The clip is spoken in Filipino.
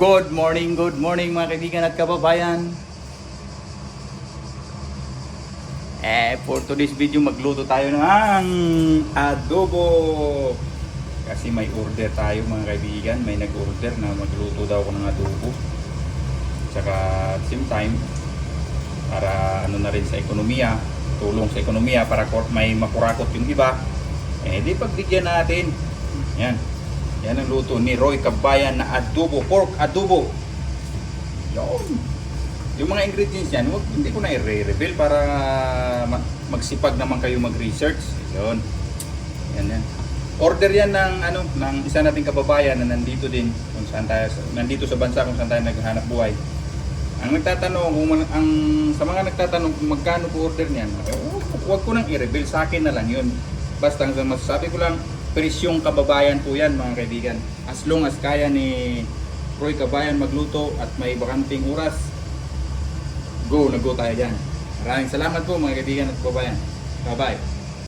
Good morning, good morning mga kaibigan at kababayan. Eh, for today's video, magluto tayo ng adobo. Kasi may order tayo mga kaibigan. May nag-order na magluto daw ako ng adobo. Tsaka at same time, para ano na rin sa ekonomiya, tulong sa ekonomiya para may makurakot yung iba. Eh, di pagbigyan natin. Yan. Yan ang luto ni Roy Kabayan na adobo, pork adobo. Yun. Yung mga ingredients yan, wag, hindi ko na i-reveal para ma- magsipag naman kayo mag-research. Yun. Yan yan. Order yan ng ano ng isa nating kababayan na nandito din kung saan tayo nandito sa bansa kung saan tayo naghahanap buhay. Ang nagtatanong kung man- ang sa mga nagtatanong kung magkano po order niyan, eh, wag ko nang i-reveal sa akin na lang 'yun. Basta ang masasabi ko lang presyong kababayan po 'yan mga kaibigan. As long as kaya ni Roy Kabayan magluto at may bakanting oras, go na go tayo diyan. Maraming salamat po mga kaibigan at kababayan. Bye-bye.